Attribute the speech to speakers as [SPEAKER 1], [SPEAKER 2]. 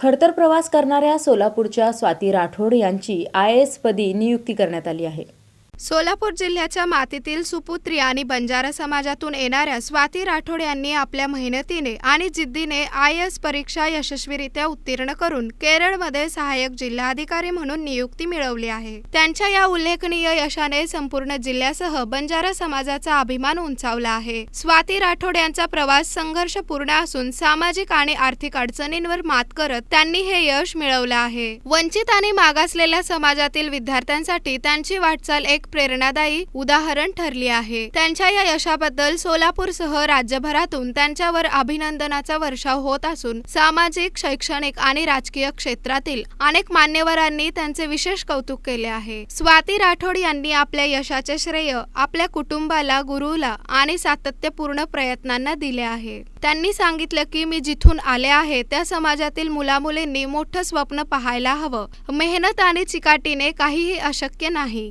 [SPEAKER 1] खडतर प्रवास करणाऱ्या सोलापूरच्या स्वाती राठोड यांची आय एस पदी नियुक्ती करण्यात आली आहे.
[SPEAKER 2] सोलापूर जिल्ह्याच्या मातीतील सुपुत्री आणि बंजारा समाजातून येणाऱ्या स्वाती राठोड यांनी आपल्या मेहनतीने आणि जिद्दीने आय एस परीक्षा यशस्वीरित्या उत्तीर्ण करून केरळमध्ये सहाय्यक जिल्हाधिकारी म्हणून नियुक्ती मिळवली आहे. त्यांच्या या उल्लेखनीय यशाने संपूर्ण जिल्ह्यासह बंजारा समाजाचा अभिमान उंचावला आहे. स्वाती राठोड यांचा प्रवास संघर्षपूर्ण असून सामाजिक आणि आर्थिक अडचणींवर मात करत त्यांनी हे यश मिळवलं आहे. वंचित आणि मागासलेल्या समाजातील विद्यार्थ्यांसाठी त्यांची वाटचाल एक प्रेरणादायी उदाहरण ठरली आहे. त्यांच्या या यशाबद्दल सोलापूरसह राज्यभरातून त्यांच्यावर अभिनंदनाचा वर्षाव होत असून सामाजिक शैक्षणिक आणि राजकीय क्षेत्रातील अनेक मान्यवरांनी त्यांचे विशेष कौतुक केले आहे. स्वाती राठोड यांनी आपल्या यशाचे श्रेय आपल्या कुटुंबाला गुरुला आणि सातत्यपूर्ण प्रयत्नांना दिले आहे. त्यांनी सांगितलं की मी जिथून आले आहे त्या समाजातील मुलामुलींनी मोठं स्वप्न पाहायला हवं. मेहनत आणि चिकाटीने काहीही अशक्य नाही.